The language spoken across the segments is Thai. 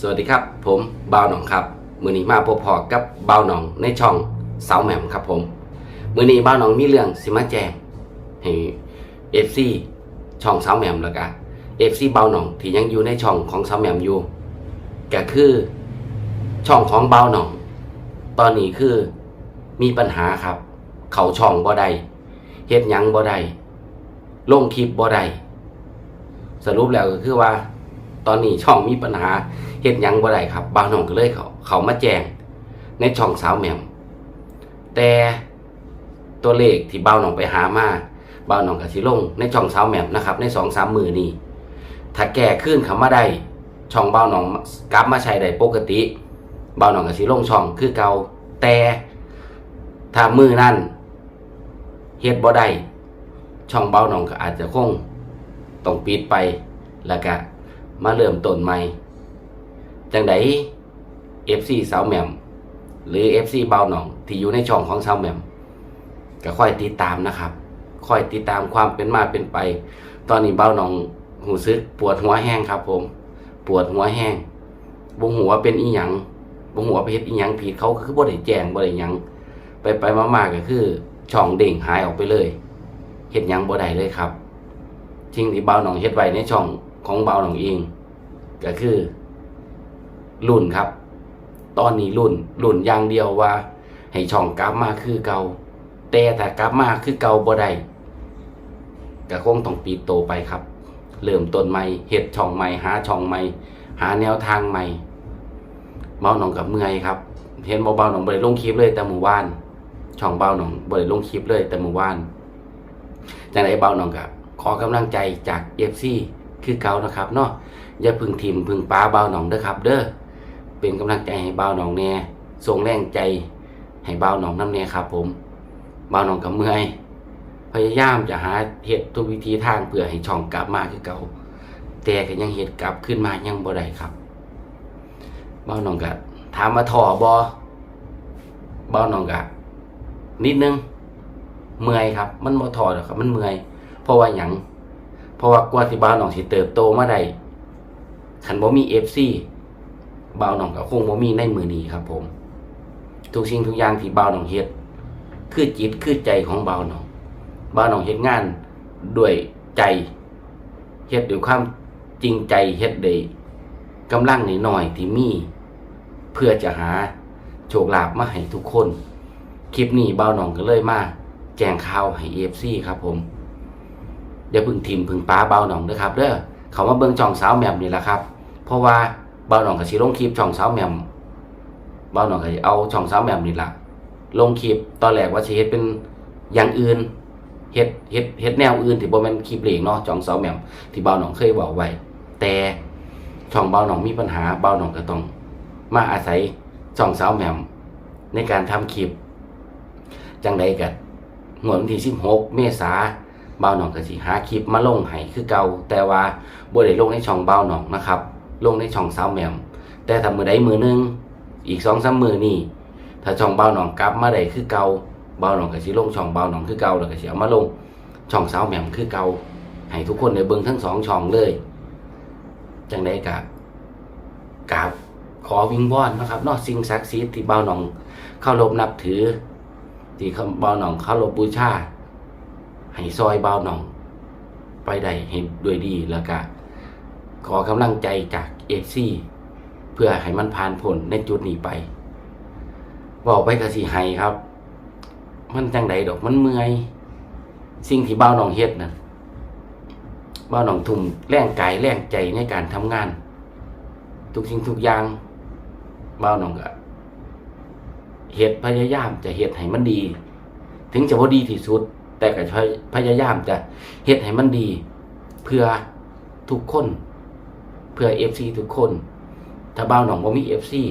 สวัสดีครับ ผมบ่าวหนองครับมือนี้มาพบพอกับบ่าวหนองในช่องสาวแหม่มครับผมมือนี้บ่าวหนองมีเรื่องสิมาแจงให้เอฟซีช่องสาวแหม่มแล้วก็เอฟซีบ่าวหนองที่ยังอยู่ในช่องของสาวแหม่มอยู่ก็คือช่องของบ่าวหนอง ตอนนี้คือมีปัญหาครับ เขาช่องบ่ได้เฮ็ดยังบ่ได้ลงคลิปบ่ได้สรุปแล้วก็คือว่า ตอนนี้ช่องมีปัญหาเฮ็ดยังบ่ได้ครับ บาวหนองก็เลยเขาเขามาแจ้งในช่องสาวแมมแต่ตัวเลขที่บ่าหนองไปหามาบ่าหนองก็สิลงในช่องสาวแมมนะครับ ในสองสามมือนี้ถ้าแก้ขึ้นเขามาได้ช่องบ่าหนองกลับมาใช้ได้ปกติบ่าหนองก็สิลงช่องคือเก่าแต่ถ้ามือนั่นเฮ็ดบ่ได้ช่องบ่าหนองก็อาจจะคงต้องปิดไปแล้วก็ มาเริ่มต้นใหม่ จังได FC สาวแหม่มหรือ FC เบาหนอง ที่อยู่ในช่องของสาวแหม่มก็ค่อยติดตามนะครับค่อยติดตามความเป็นมาเป็นไป ตอนนี้เบาหนองหูซึกปวดหัวแห้งครับ ผม ปวดหัวแห้งบ่หัวเป็นอีหยังบ่หัวไปเฮ็ดอีหยังผิดเขาคือบ่ได้แจ้งบ่ได้หยัง ไปไปๆมาๆก็คือ ช่องเด้งหายออกไปเลยเฮ็ดหยังบ่ได้เลยครับสิ่งที่เบาหนองเฮ็ดไว้ในช่องของเบาหนองเอง ก็คือรุ่นครับ ตอนนี้รุ่นรุ่นอย่างเดียวว่า ให้ช่องกลับมาคือเก่าแต่ถ้ากลับมาคือเก่าบ่ได้ก็คงต้องปิดโตไปครับ เริ่มต้นใหม่เฮ็ดช่องใหม่หาช่องใหม่หาแนวทางใหม่เบาหนองกับเมื่อยครับ เห็นบ่เบาหนองบ่ได้ลงคลิปเลยแต่หมู่บ้าน ช่องเบาหนองบ่ได้ลงคลิปเลยแต่หมู่บ้านจังไดเบาหนองกับขอกำลังใจจาก FC คือเก่านะครับเนาะ อย่าพึ่งทิมพึ่งป้าเบาหนองเด้อครับ เด้อเป็นกำลังใจให้เบาหนองแน่ส่งแรงใจให้เบาหนองน้ำแน่ครับ ผมเบาหนองกับเมื่อยพยายามจะหาเหตุทุกวิธีทางเพื่อให้ช่องกลับมาคือเก่าแต่ก็ยังเหตุกลับขึ้นมายังบ่ได้ครับเบาหนองกับถามมาถอบอเบาหนองกับนิดนึงเมื่อยครับ มันบ่ถ่อหรอกครับ มันเมื่อยเพราะว่าหยังเพราะว่ากว่าที่บ้าวหนองสิเติบโตมาได้ ขันบ่มีเอฟซีบ้าวหนองก็คงบ่มีในมือนี้ครับ ผม ทุกสิ่งทุกอย่างที่บ้าวหนองเฮ็ด คือจิตคือใจของบ้าวหนองบ้าวหนองเฮ็ดงานด้วยใจเฮ็ดด้วยความจริงใจเฮ็ดได้กำลังน้อยๆที่มี เพื่อจะหาโชคลาภมาให้ทุกคน คลิปนี้บ้าวหนองก็เลยมาแจ้งข่าวให้เอฟซีครับ ผมอย่าพึ่งทิมพึ่งป้าเบาหนองนะครับเด้อเขามาเบิ่งช่องสาวแหม่มนี่แหละครับ ราะว่าเบาหนองกับสิลงคลิปช่องสาวแหม่มเบาหนองก็สิเอาช่องสาวแหม่มนี่ละลงคลิปตอนแรกว่าสิเฮ็ดเป็นอย่างอื่นเฮ็ดเฮ็ดเฮ็ดแนวอื่นที่บ่แม่นคลิปเลงเนาะช่องสาวแหม่มที่เบาหนองเคยบอกไว้แต่ช่องเบาหนองมีปัญหาเบาหนองก็ต้องมาอาศัยช่องสาวแหม่มในการทำคลิปจังใดกันงวดวันที่16เมษาเบาหนองก็สิหาคลิปมาลงให้คือเก่าแต่ว่าบ่ได้ลงในช่องเบาหนองนะครับ ลงในช่องสาวแหม่มแต่ถ้ามือใดมือหนึง อีกสองสามมือนี่ถ้าช่องเบาหนองกลับมาได้คือเก่าบ่าหนองก็สิลงช่องเบาหนองคือเก่าแล้วก็สิเอามาลงช่องสาวแหม่มคือเก่าให้ทุกคนได้เบิ่งทั้งสองช่องเลยจังได้กะกราบขอวิงวอนนะครับนอกสิ่งศักดิ์สิทธิ์ที่เบาหนองเข้ารพนับถือ ที่เบาหนองเข้ารพบูชาให้ซอยเบาหนอง ไปได้ให้ด้วยดีแล้วก็ ขอกำลังใจจากเอฟซีเพื่อให้มันผ่านผลในจุดนี้ไปบอกไปกะสิให้ครับ มันจังใดดอกมันเมื่อย สิ่งที่เบาหนองเฮ็ดนะเบาหนองทุ่มแรงกายแรงใจในการทำงาน ทุกสิ่งทุกอย่างเบาหนองก็เฮ็ดพยายามจะเฮ็ดให้มันดี ถึงจะพอดีที่สุด แต่ก็พยายามจะเฮ็ดให้มันดี เพื่อทุกคน เพื่อเอฟซีทุกคน ถ้าบ่าวหนองบ่มีเอฟซี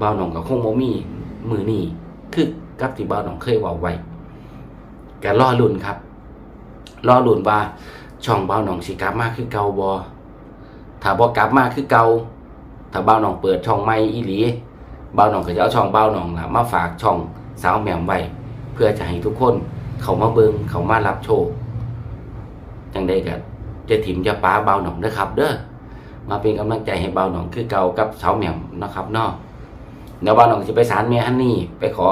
บ่าวหนองก็คงบ่มีมือนี้คือกับที่บ่าวหนองเคยว้าไว้ก็รอลุ้นครับรอลุ้นว่าช่องบ่าวหนองสิกลับมาคือเก่าบ่ถ้าบ่กลับมาคือเก่าถ้าบ่าวหนองเปิดช่องใหม่อีหลีบ่าวหนองก็จะเอาช่องบ่าวหนองล่ะมาฝากช่องสาวแหม่มไว้เพื่อจะให้ทุกคนเขามาเบิงเขามารับโชคจังได้กัน จะถิ่มจะป้าเบาหน่องนะครับ เด้อมาเป็นกำลังใจให้เบาหน่องคือเก่ากับสาวแหม่มนะครับเนาะเดี๋ยวเบาหน่องจะไปศาลแม่ฮันนี่ ไปขอ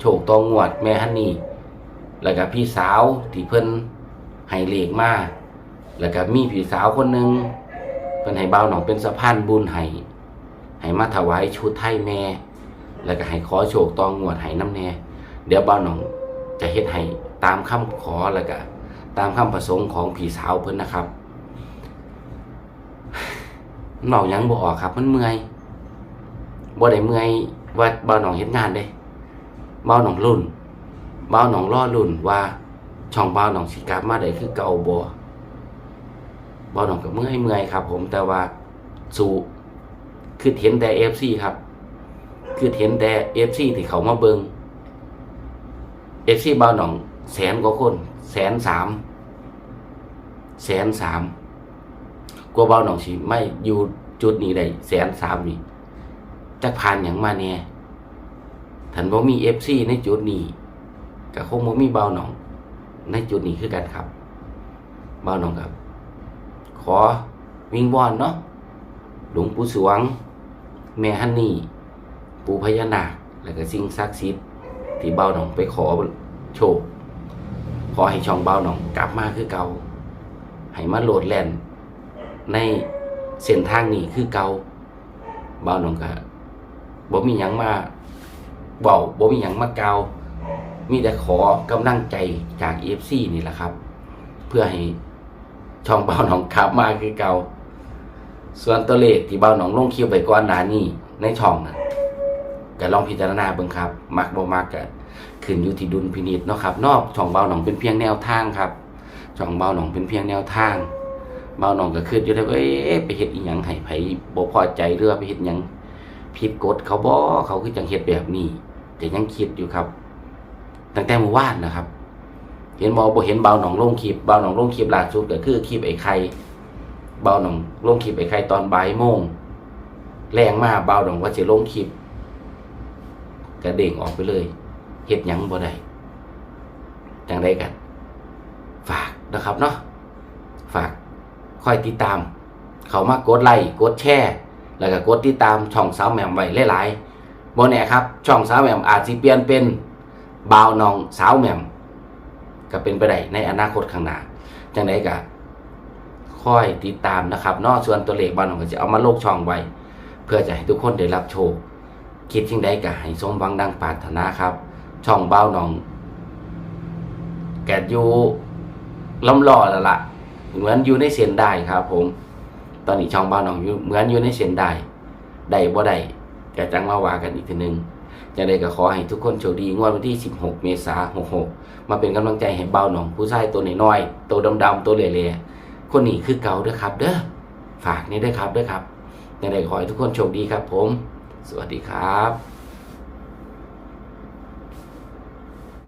โชคตองงวดแม่ฮันนี่แล้วก็พี่สาวที่เพิ่นให้เลขมาแล้วก็มีพี่สาวคนหนึ่งเพิ่นให้เบาหน่องเป็นสะพานบุญให้ให้มาถวายชุดไทยแม่ แล้วก็ให้ขอโชคตองงวดให้น้ำแน่เดี๋ยวเบาหน่องจะเฮ็ดให้ตามคำขอแล้วก็ ตามคำประสงค์ของพี่สาวเพิ่นนะครับหนองยังบ่ออกครับ มันเมื่อยบ่ได้เมื่อยว่าเบาหนองเฮ็ดงานเด้เบาหนองรุ่นเบาหนองรอรุ่นว่าช่องเบาหนองสิกลับมาได้คือเก่าบ่เบาหนองก็เมื่อยเมื่อยครับ ผมแต่ว่าสู้คือเห็นแต่ FC ครับ คือเห็นแต่ FC ที่เขามาเบิง FC เบาหนอง แสนกว่าคน แสนสาม แสนสามกลัวเบาหนองสิไม่อยู่จุดนี้ได้แสนสามนี่จักผ่านอย่างมาเนี่ยถันบ่มีเอฟซีในจุดนี้ก็คงบ่มีเบาหนอง ในจุดนี้คือกันครับ เบาหนองครับ ขอวิ่งวอนเนาะหลวงปู่สวง แม่ฮันนี่ ปู่พญานาค แล้วก็สิ่งศักดิ์สิทธิ์ที่เบาหนองไปขอโชค อให้ช่องเบาหนองกลับมาคือเก่าให้มาโหลดแล่นในเส้นทางนี้คือเก่าเบาหนองก็บ่มีหยังมาเบาบ่มีหยังมาเกามีแต่ขอกำลังใจจาก EFC นี่แหละครับ เพื่อให้ช่องเบาหนองขับมาคือเก่าส่วนตัวเลขที่เบาหนองลงคิวไปก่อนหน้านี้ในช่องนะ ก็ลองพิจารณาเบิ่งครับมักบ่มักก็ขึ้นอยู่ที่ดุลพินิจเนาะครับนอกช่องเบาหนองเป็นเพียงแนวทางครับช่องเบาหนองเป็นเพียงแนวทาง เบาหนองก็คืออยู่ได้ว่าเอ๊ะไปเฮ็ดอีหยังให้ไผบ่พอใจหรือไปเฮ็ดหยังผิดกฎเขาบ่เขาคือจังเฮ็ดแบบนี้ก็ยังคิดอยู่ครับ ตั้งแต่เมื่อวานนะครับ เห็นบ่บ่เห็นเบาหนองลงคลิปเบาหนองลงคลิปล่าสุดก็คือคลิปไอ้ไข่เบาหนองลงคลิปไอ้ไข่ตอนบ่ายโมงแรงมากเบาหนองว่าสิลงคลิป กระเด้งออกไปเลยเฮ็ดหยังบ่ได้จังไดกัน ฝากนะครับเนาะฝากคอยติดตาม เขามากดไลค์กดแชร์แล้วก็กดติดตามช่องสาวแหม่มไว้หลายๆบนแน่ครับ ช่องสาวแหม่มอาจจะเปลี่ยนเป็นบาวนองสาวแหม่มก็เป็นไปได้ในอนาคตข้างหน้าจังไดก็คอยติดตามนะครับเนอกส่วนตัวเลขบ้าวนองก็จะเอามาโลกช่องไว้ เพื่อจะให้ทุกคนได้รับโชค คิดสิ่งใดก็ให้สมหวังดังปรารถนาครับ ช่องเบ้าวนอง แกอยู่ล้ำล่อแล้วล่ะ เหมือนอยู่ในเส้นได้ครับ ผม ตอนนี้ช่องเบ้านน้องอยู่เหมือนอยู่ในเส้นได้ได้บ่ได้ก็จังมาว่ากันอีกทีหนึงจะได้ก็ขอให้ทุกคนโชคดีงวดวันที่ 16 เมษายน66 มาเป็นกำลังใจให้เบ้าหนอง ผู้ชายตัวน้อยๆตัวดำๆตัวเละๆคนนี้คือเก่าเด้อครับ เด้อฝากนี่ด้วยครับเด้อครับจะได้ขอให้ทุกคนโชคดีครับ ผม สวัสดีครับ